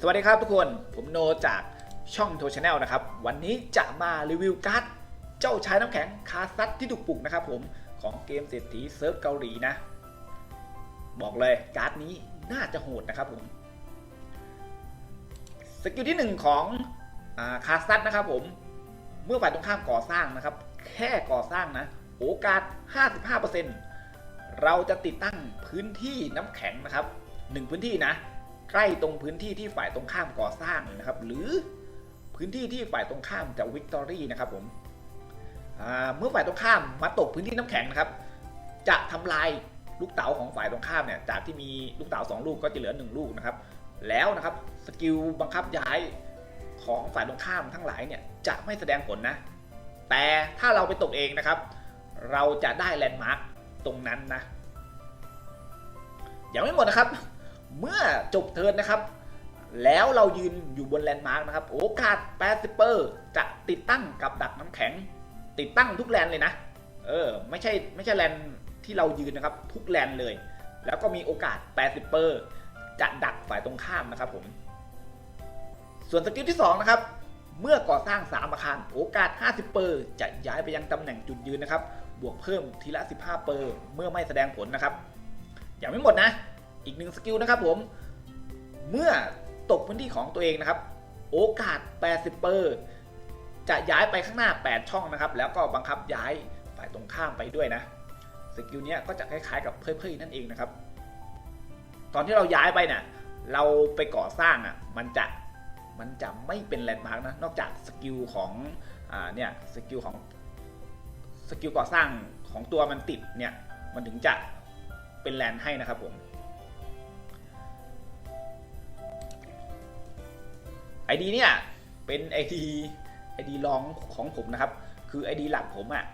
สวัสดีครับทุกคน ผมโนจากช่องโทชแนลนะครับ วันนี้จะมารีวิวการ์ดเจ้าชายน้ำแข็งคาซัตที่ถูกปลุกนะครับผมของเกมเศรษฐีเซิร์ฟเกาหลีนะ บอกเลยการ์ดนี้น่าจะโหดนะครับผม สกิลที่หนึ่งของอาคาซัตนะครับผม เมื่อฝ่ายตรงข้ามก่อสร้างนะครับ แค่ก่อสร้างนะ โอกาส 55%เราจะติดตั้งพื้นที่น้ำแข็งนะครับหนึ่งพื้นที่นะ ใกล้ตรงพื้นที่ที่ฝ่ายตรงข้ามก่อสร้างนะครับ หรือพื้นที่ที่ฝ่ายตรงข้ามจะวิกตอรี่นะครับผมเมื่อฝ่ายตรงข้ามมาตกพื้นที่น้ำแข็งนะครับ จะทำลายลูกเต๋าของฝ่ายตรงข้ามเนี่ยจากที่มีลูกเต๋าสองลูกก็จะเหลือหนึ่งลูกนะครับ แล้วนะครับสกิลบังคับย้ายของฝ่ายตรงข้ามทั้งหลายเนี่ยจะไม่แสดงผลนะ แต่ถ้าเราไปตกเองนะครับ เราจะได้แลนด์มาร์คตรงนั้นนะยังไม่หมดนะครับ เมื่อจบเทิร์นนะครับ แล้วเรายืนอยู่บนแลนด์มาร์กนะครับ โอกาส80เปอร์จะติดตั้งกับดักน้ำแข็ง ติดตั้งทุกแลนด์เลยนะ เออ ไม่ใช่ไม่ใช่แลนด์ที่เรายืนนะครับ ทุกแลนด์เลย แล้วก็มีโอกาส80เปอร์จะดักฝ่ายตรงข้ามนะครับผมส่วนสกิลที่2นะครับ เมื่อก่อสร้าง 3 อาคาร โอกาส 50 เปอร์จะย้ายไปยังตำแหน่งจุดยืนนะครับ บวกเพิ่มทีละ 15 เปอร์เมื่อไม่แสดงผลนะครับยังไม่หมดนะ อีกหนึ่งสกิลนะครับผม เมื่อตกพื้นที่ของตัวเองนะครับ โอกาส 80เปอร์จะย้ายไปข้างหน้า 8 ช่องนะครับ แล้วก็บังคับย้ายฝ่ายตรงข้ามไปด้วยนะ สกิลเนี้ยก็จะคล้ายๆกับเพ่ยๆนั่นเองนะครับ ตอนที่เราย้ายไปเนี่ยเราไปก่อสร้างอะ มันจะ มันจะไม่เป็นแลนด์มาร์กนะ นอกจากสกิลของอ่าเนี่ย สกิลของ สกิลก่อสร้างของตัวมันติดเนี่ย มันถึงจะเป็นแลนด์ให้นะครับผม ไอดีเนี่ยเป็นไอดีไอดีรองของผมนะครับ คือไอดีหลักผมอะ่ะ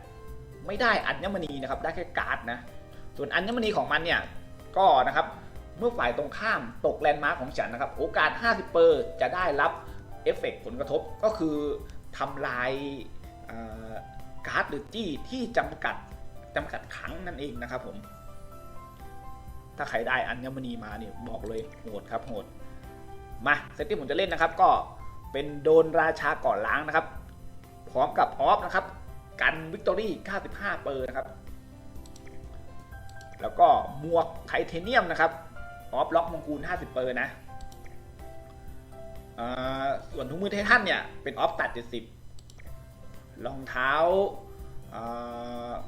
ไม่ได้อัญมณีนะครับ ได้แค่การ์ดนะ ส่วนอัญมณีของมันเนี่ยก็นะครับเมื่อฝ่ายตรงข้ามตกแลนด์มาร์คของฉันนะครับ โอกาส 50เปอร์จะได้รับเอฟเฟกต์ผลกระทบก็คือทำลายการ์ดหรือจี้ที่จำกัดจำกัดครั้งนั่นเองนะครับผม ถ้าใครได้อัญมณีมาเนี่ยบอกเลยโหดครับโหด มาเซตที่ผมจะเล่นนะครับ ก็เป็นโดนราชาก่อนล้างนะครับ พร้อมกับออฟนะครับ กันวิกตอรี่ 95 เปอร์นะครับ แล้วก็หมวกไทเทเนียมนะครับ ออฟล็อกมงกูล 50 เปอร์นะส่วนถุงมือไททันเนี่ย เป็นออฟตัด 70 รองเท้า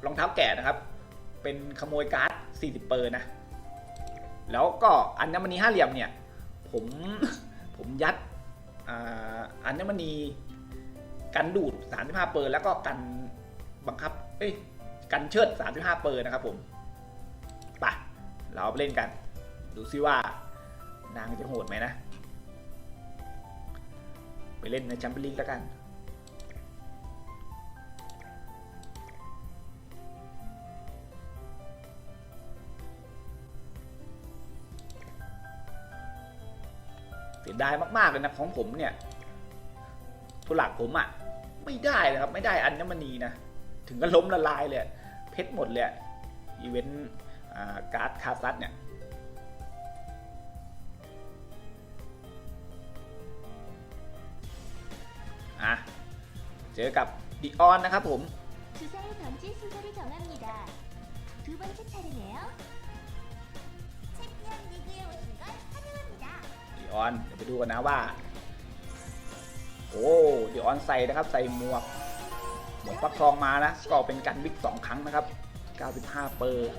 รองเท้าแกะนะครับ เป็นขโมยการ์ด 40 เปอร์นะ แล้วก็อัญมณีห้าเหลี่ยมเนี่ย ผม ผมยัดอัญมณีกันดูด 35 เปอร์ แล้วก็กันบังคับ เอ้ย กันเชิด 35 เปอร์นะครับผมไปะเราไปเล่นกัน ดูซิว่านางจะโหดไหมนะ ไปเล่นในแชมเปี้ยนลีกแล้วกัน สียดายมากๆเลยนะของผมเนี่ยตัวหลักผมอะ่ะไม่ได้เลยครับไม่ได้อัญมณีนะถึงก็ล้มละลายเลยเพชรหมดเลยอีเวนต์การ์ดคาซัตเนี่ยอะเจอกับดิออนนะครับผม ออนเดี๋ยวไปดูกันนะว่า โอ้ดิออนใส่นะครับ ใส่หมวกหมวกฟักทองมานะก็เป็นกันวิกสองครั้งนะครับ 95 เปอร์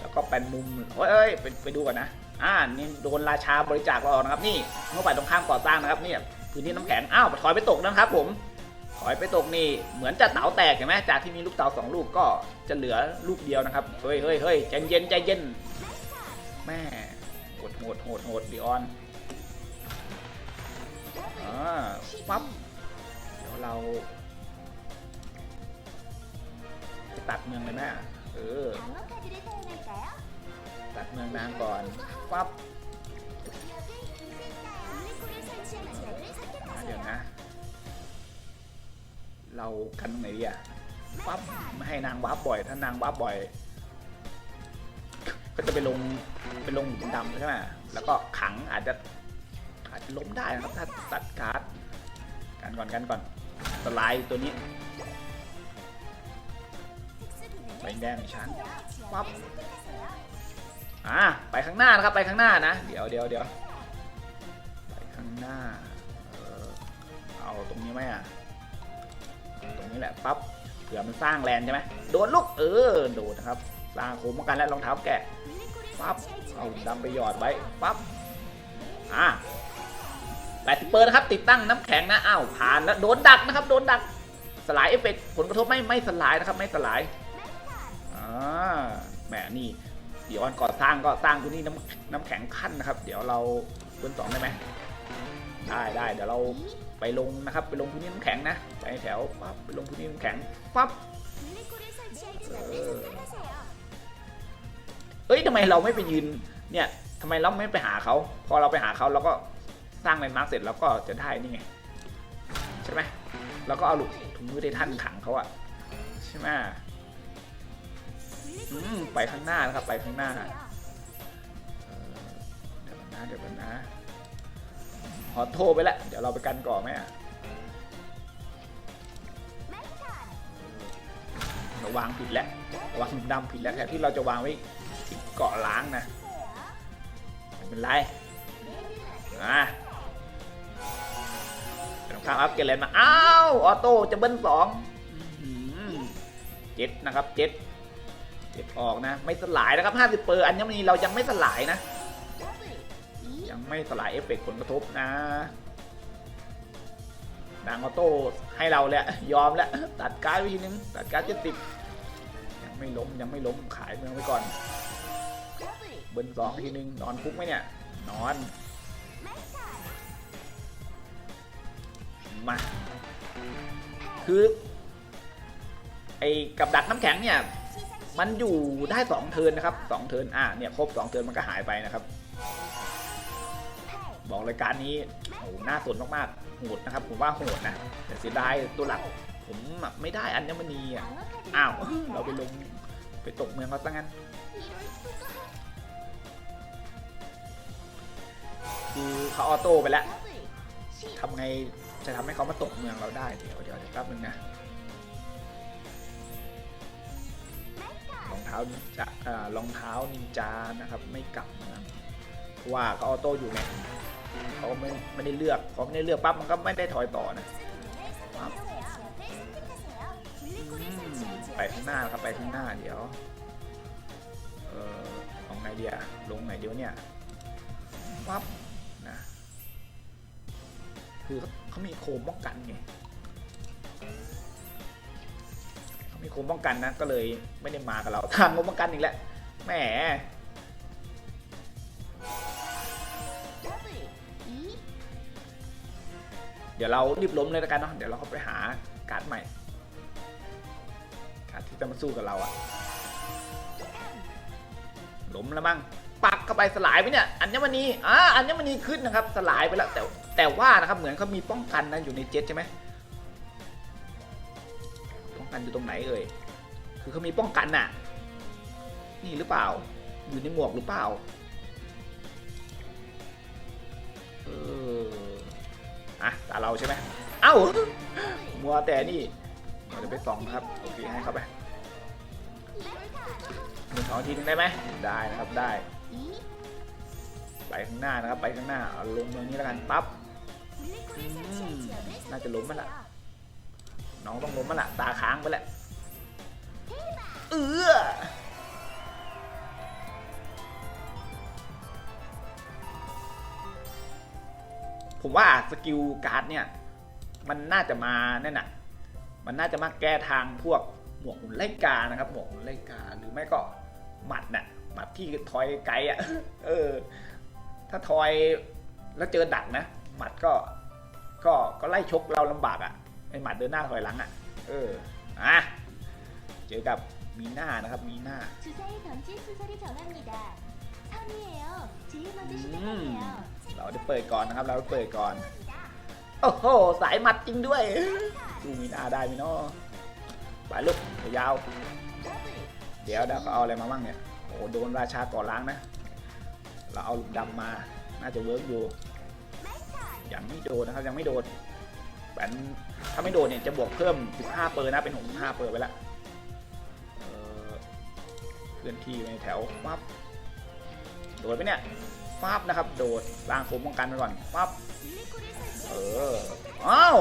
แล้วก็เป็นมุมเฮ้ยไปไปดูก่อนนะอ่านี่โดนราชาบริจาคเราออกนะครับ นี่เมื่อฝ่ายตรงข้ามก่อสร้างนะครับเนี่ยพื้นที่น้ำแข็งอ้าวถอยไปตกนะครับ ผมถอยไปตกนี่เหมือนจะเต๋าแตกเห็นไหมจากที่มีลูกเต๋าสองลูกก็จะเหลือลูกเดียวนะครับ เฮ้ยเฮ้ยเฮ้ยใจเย็นใจเย็นแม่ โหดโหดโหดดิออนปั๊บเดี๋ยวเราจะตัดเมืองเลยแม่เออตัดเมืองนางก่อนปั๊บเดี๋ยวนะ เรากันไหนดีอะปั๊บไม่ให้นางวับบ่อย ถ้านางวับบ่อย ก็จะไปลงไปลงหมุนดำใช่ไหมแล้วก็ขังอาจจะอาจจะล้มได้นะครับถ้าตัดกาดกันก่อนกันก่อนสไลด์ตัวนี้ใบแดงชั้นปั๊บอ่าไปข้างหน้านะครับไปข้างหน้านะ เดี๋ยวเดี๋ยวเดี๋ยวไปข้างหน้าเออเอาตรงนี้ไหมอะตรงนี้แหละปั๊บเผื่อมันสร้างแลนใช่ไหมโดนลูกเออโดนนะครับ ล่างโคมกันและรองเท้าแกะปั๊บเอาดำไปหยอดไว้ปั๊บอ่าแปตสิบเปิร์นะครับ ติดตั้งน้ำแข็งนะอ้าวผ่านแล้วโดนดักนะครับ โดนดักสลายเอฟเฟกผลกระทบไม่ไม่สลายนะครับไม่สลายอ่าแหมนี่เดี๋ยววันก่อสร้างก็สร้างตัวนี้น้ำน้ำแข็งขั้นนะครับ เดี๋ยวเราบนสองได้ไหมได้ได้เดี๋ยวเราไปลงนะครับ ไปลงพื้นี่น้ำแข็งนะ ไปแถวปั๊บไปลงพื้นี่น้ำแข็งปั๊บ เอ้ยทำไมเราไม่ไปยืนเนี่ยทำไมเราไม่ไปหาเขาพอเราไปหาเขาเราก็สร้างแลนด์มาร์กเสร็จเราก็จะได้นี่ไงใช่ไหมเราก็เอาลูกถุงมือได้ท่านขังเขาอะใช่ไหมไปข้างหน้านะครับไปข้างหน้าเดี๋ยวนะเดี๋ยวนะขอโทรไปละเดี๋ยวเราไปกันก่อนไหมอะเราวางผิดแล้ววางดำผิดแล้วแทนที่เราจะวางไว้ เกาะล้างนะไม่เป็นไรนะเป็นข้าอัพเกรดเลนมา อ้าว ออโต้จะเบิ้ลสองเจ็ดนะครับเจ็ดเจ็ดออกนะ ไม่สลายนะครับห้าสิบเปอร์อัญมีเรายังไม่สลายนะ ยังไม่สลายเอฟเฟกผลกระทบนะดังออโต้ให้เราแล้วยอมแล้วตัดการ์ดไปทีนึงตัดการ์ดเจ็ดสิบยังไม่ล้มยังไม่ล้มขายเมืองไปก่อน บนสองทีนึงนอนคุกไหมเนี่ย นอน มา คือ ไอ้กับดักน้ำแข็งเนี่ย มันอยู่ได้สองเทินนะครับสองเทินอะเนี่ยครบสองเทินมันก็หายไปนะครับ บอกรายการนี้โอ้หน้าสนมากๆโหดนะครับ ผมว่าโหดนะแต่เสียดายตัวหลักผมไม่ได้อัญมณีอะอ้าวเราไปลงไปตกเมืองเขาซะงั้น คือเขาออโต้ไปแล้วทำไงจะทำให้เขามาตกเมืองเราได้ เดี๋ยวเดี๋ยวเดี๋ยวแป๊บนึงนะรองเท้านินจารองเท้านินจานะครับ ไม่กลับนะเพราะว่าก็ออโต้อยู่ไงเขาไม่ไม่ได้เลือกเขาไม่ได้เลือกปั๊บมันก็ไม่ได้ถอยต่อนะไปข้างหน้าครับไปข้างหน้าเดี๋ยว เออของไงเดียลงไหนเดี๋ยวเนี่ยปั๊บ คือเขามีโคมป้องกันไงเขามีโคมป้องกันนะ ก็เลยไม่ได้มากับเราทางโคมป้องกันอีกแล้วแหม.เดี๋ยวเรารีบล้มเลยแล้วกันเนาะเดี๋ยวเราก็ไปหาการ์ดใหม่การ์ดที่จะมาสู้กับเราอะล้มแล้วมั้ง เข้าไปสลายไปเนี่ยอัญมณีอ่าอัญมณีขึ้นนะครับสลายไปแล้วแต่แต่ว่านะครับเหมือนเขามีป้องกันนะอยู่ในเจ็ตใช่ไหมป้องกันอยู่ตรงไหนเอ่ยคือเขามีป้องกันน่ะ นี่หรือเปล่า อยู่ในหมวกหรือเปล่าเอออะตาเราใช่ไหมเอ้ามัวแต่นี่เราจะไปส่องครับโอเคให้เข้าไปหนึ่งสองทีหนึงได้ไหมได้นะครับได้ 2. ไปข้างหน้านะครับ ไปข้างหน้าลงเมืองนี้แล้วกันปั๊บน่าจะล้มมันละน้องต้องล้มมันละตาค้างไปและเออผมว่าสกิลการ์ดเนี่ย มันน่าจะมาแน่น่ะ มันน่าจะมาแก้ทางพวกหมวกหุ่นไล่กานะครับ หมวกหุ่นไล่กาหรือไม่ก็หมัดเนะ่ย ปัดที่ทอยไกลอะ เออ ถ้าทอยแล้วเจอดักนะ หมัดก็ ก็ ก็ไล่ชกเราลำบากอะ ไอหมัดเดินหน้าถอยหลังอะ เออ อะ เจอกับมีหน้านะครับ มีหน้าเราได้เปิดก่อนนะครับ เราเปิดก่อน โอ้โห สายหมัดจริงด้วย ดูมีหน้าได้ไหมเนาะไปลุกยาว เดี๋ยวเดี๋ยวเขาเอาอะไรมาบ้างเนี่ย โอ้โดนราชาก่อล้างนะ เราเอาหลุมดำมา น่าจะเวิร์กอยู่.ยังไม่โดนนะครับ ยังไม่โดนแบนถ้าไม่โดนเนี่ยจะบวกเพิ่ม 15 เปอร์นะ เป็น 65 เปอร์ไปแล้วเคลื่อนที่ในแถวปั๊บโดดไปเนี่ยปั๊บนะครับ โดดสร้างผมป้องกันไปก่อนปั๊บเออ อ้าว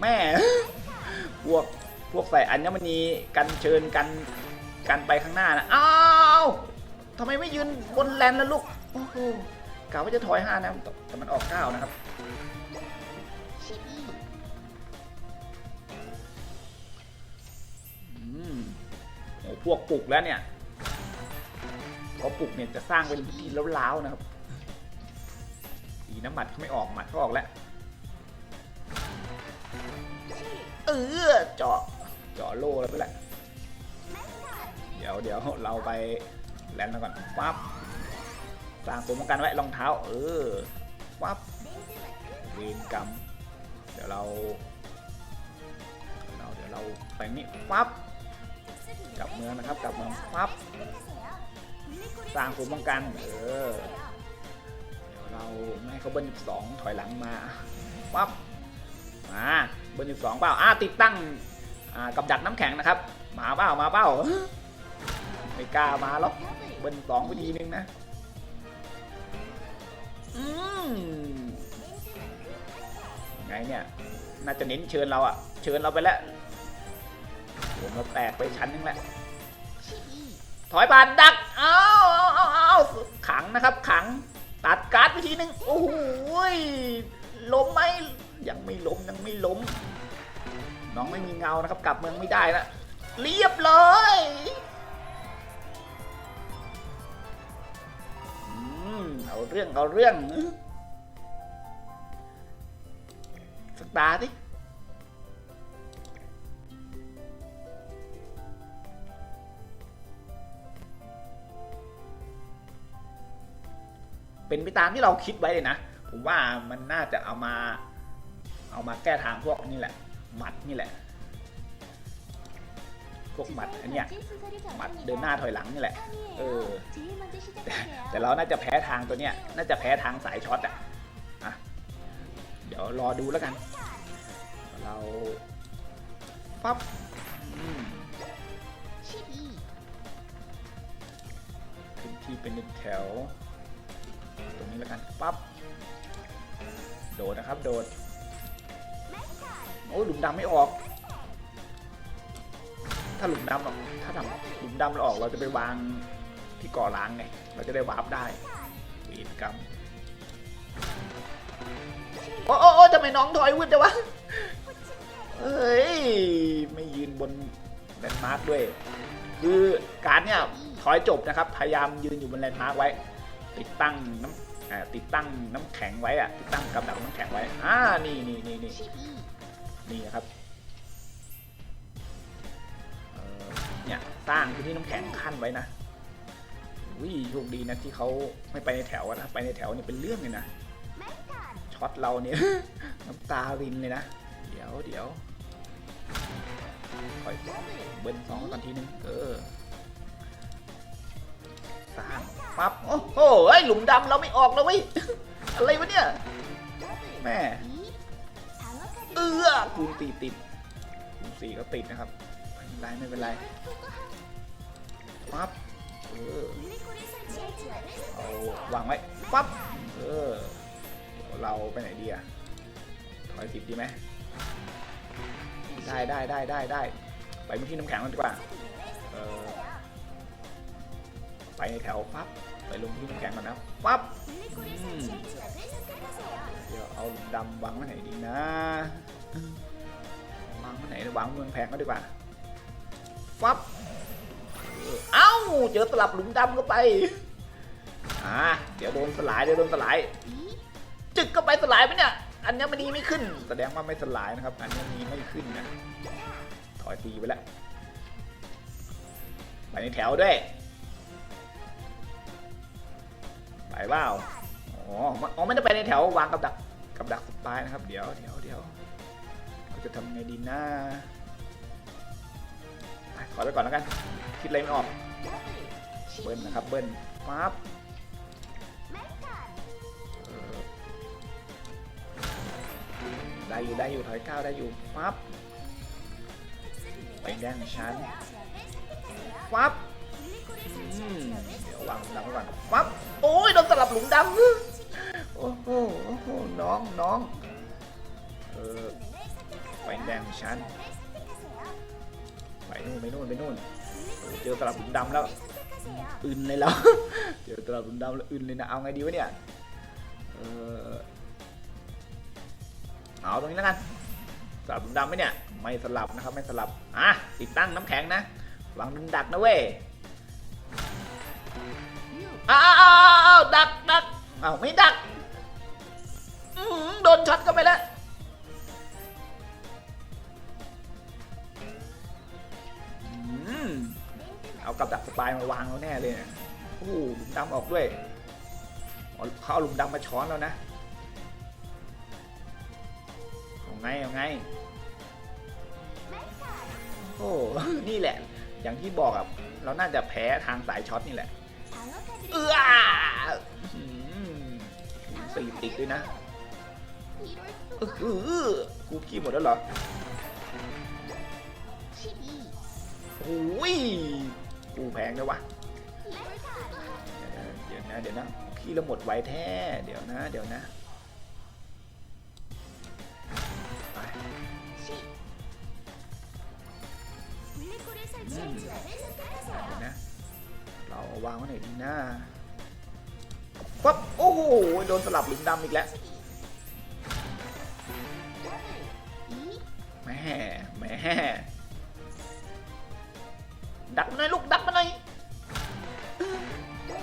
แม่ พวก พวกใส่อัญมณีกันเชิญกัน กันไปข้างหน้านะอ้าวทำไมไม่ยืนบนแลนล้วลูกโอ้โหกะว่าจะถอยห้านะแต่มันออกเก้านะครับอืมโอ้พวกปลุกแล้วเนี่ยพอปลุกเนี่ยจะสร้างเป็นทีล้าวๆนะครับดีน้ำหมัดเขาไม่ออกหมัดเขาออกแล้วเออเจาะเจาะโล่แล้วไปแหละ ดี๋ยวเดี๋ยวเราไปแลนด์แล้วก่อนปั๊บสร้างตัวป้องกันไว้รองเท้า เออปั๊บเวรกรรมเดี๋ยวเราเราเดี๋ยวเราไปนี่ปั๊บกลับเมืองนะครับกลับเมืองปั๊บสร้างตัวป้องกันเออเดี๋ยวเราไม่ให้เขาเบิ้ลสองถอยหลังมาปั๊บมาเบิ้ลสองเปล่าอ่าติดตั้งอ่ากับดักน้ำแข็งนะครับ มาเปล่ามาเปล่า ไม่กล้ามาหรอกเบิ้ลสองพอดีนึงนะ อืมไงเนี่ย น่าจะเน้นเชิญเราอะเชิญเราไปแล้วโดนเราแตกไปชั้นนึงแหละถอยผ่านดัก เอาเอาเอาเอาขังนะครับ ขัง ตัดการ์ดไปทีนึง โอ้โหยล้มไหมยังไม่ล้มยังไม่ล้ม น้องไม่มีเงานะครับ กลับเมืองไม่ได้นะเรียบร้อย เอาเรื่องเอาเรื่องสตาร์ดิเป็นไปตามที่เราคิดไว้เลยนะ ผมว่ามันน่าจะเอามา เอามาแก้ทางพวกนี่แหละ หมัดนี่แหละ วกหมัดอันเนี้ยหมัดเดินหน้าถอยหลังนี่แหละ เออ แต่เราน่าจะแพ้ทางตัวเนี้ย น่าจะแพ้ทางสายช็อตอะอะ เดี๋ยวรอดูแล้วกัน เราปั๊บอืมขึ้นที่เป็นแถว ตรงนี้แล้วกันปั๊บ โดดนะครับ โดด โอ้ยหลุมดำไม่ออก ถ้าหลุมดำออกถ้าทำหลุมดำเราออกเราจะไปวางที่ก่อล้างไง เราจะได้วาร์ปได้วีดกรรมโอ้โอ้ทำไมน้องถอยวืดจังวะเฮ้ย ไม่ยืนบนแลนด์มาร์กด้วย คือการเนี่ยถอยจบนะครับ พยายามยืนอยู่บนแลนด์มาร์กไว้ ติดตั้งน้ำอ่าติดตั้งน้ำแข็งไว้อะติดตั้งกับดักน้ำแข็งไว้ อ่า นี่นี่นี่นี่นี่นะครับ สร้างพื้นที่น้ำแข็งขั้นไว้นะวิโชคดีนะที่เขาไม่ไปในแถวนะไปในแถวเนี่ยเป็นเรื่องเลยนะช็อตเราเนี่ยน้ำตารินเลยนะเดี๋ยวเดี๋ยวคอยเบิ้ลสองก่อนทีนึงเออสางปั๊บโอ้โหเฮ้หลุมดำเราไม่ออกแล้วเว้ยอะไรวะเนี่ยแม่เออคูตีติดคูณสี่ก็ติดนะครับไม่เป็นไรไม่เป็นไร ปั๊บเออเอาวางไว้ปั๊บเออเราไปไหนดีอะถอยสิบดีไหมได้ได้ได้ได้ได้ไปที่น้ำแข็งกันดีกว่าเออไปในแถวปั๊บไปลงที่น้ำแข็งก่อนนะปั๊บเดี๋ยวเอาดำวางไว้ไหนดีนะวางไว้ไหนวางเมืองแพงก็ดีกว่าฟับ เอ้า เจอสลับหลุมดำเข้าไป อ่า เดี๋ยวโดนสลาย เดี๋ยวโดนสลาย จึกก็ไปสลายไปเนี่ย อันนี้มันดีไม่ขึ้น แสดงว่าไม่สลายนะครับ อันนี้มีไม่ขึ้นนะ ถอยตีไปแล้ว ไปในแถวด้วย ไปเปล่าอ๋อ อ๋อไม่ได้ไปในแถววางกับดัก กับดักสปายนะครับ เดี๋ยวเดี๋ยวเดี๋ยวเราจะทำไงดีนะไไปก่อนแล้วกัน คิดอะไรไม่ออก เบิ้ลนะครับ เบิ้ลปั๊บเอออยู่ได้อยู่ถอยก้าวได้อยู่ปั๊บไปแดงชั้นปั๊บเดี๋ยววางหลังไว้ก่อนปั๊บโอ้ยโดนสลับหลุมดำโอ้โหโอ้โหน้องน้องเออไปแดงชั้น นู่นไปนู่นไปนู่นโอ้เจอสลับหลุมดำแล้วอึนเลยแล้ว เจอตลับดุมดำแล้วอึนเลยนะ เอาไงดีวะเนี่ย เออเอาตรงนี้แล้วกันสลับดุมดำไหมเนี่ย ไม่สลับนะครับ ไม่สลับ อะ ติดตั้งน้ำแข็งนะวางดุมดักนะเว้ยอ้าวอ้าวอ้าวอ้าวดักดักอ้าวไม่ดักอื้อหือโดนช็อตเข้าไปแล้ว เอากับดักสปายมาวางแล้วแน่เลยนี่ยโอ้โหหลุมดำออกด้วยเขาเอาหลุมดำมาช้อนแล้วนะเอาไงเอาไงโอ้นี่แหละ อย่างที่บอกอะเราน่าจะแพ้ทางสายช็อตนี่แหละเอื้อสี่ติดด้วยนะเออคือกูขี้หมดแล้วเหรอโอ้ย กูแพงเลยวะเดี๋ยวนะเดี๋ยวนะขี้เราหมดไวแท้เดี๋ยวนะ เดี๋ยวนะไปเดี๋ยวนะเราวางไว้ไหนดีนะปั๊บโอ้โหโดนสลับลุมดำอีกแล้วแม่แม่ ดักมันหน่อยลูกดักมันหน่อย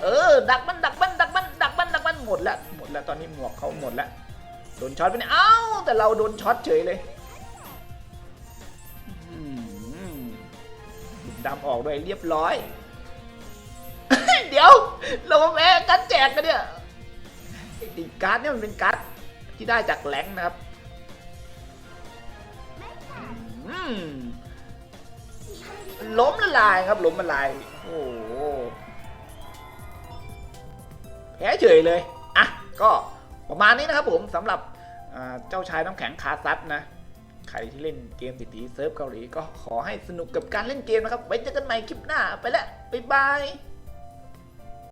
เออ ดักมันดักมันดักมันดักมันดักมันหมดแล้วหมดแล้วตอนนี้หมวกเขาหมดแล้วโดนช็อตไปเนี่ยเอ้าแต่เราโดนช็อตเฉยเลยอืมดำออกด้วยเรียบร้อย เดี๋ยว เราแพ้การดแจกกันเนี่ยไอ้ตีการ์ดเนี่ยมันเป็นการ์ดที่ได้จากแหลงนะครับ อืม ล้มละลายครับล้มละลายโอ้โหแพ้เฉยเลยอะก็ประมาณนี้นะครับผมสำหรับเจ้าชายน้ำแข็งคาซัดนะใครที่เล่นเกมติดตีเซิร์ฟเกาหลีก็ขอให้สนุกกับการเล่นเกมนะครับไว้เจอกันใหม่คลิปหน้าไปแล้วบ๊ายบาย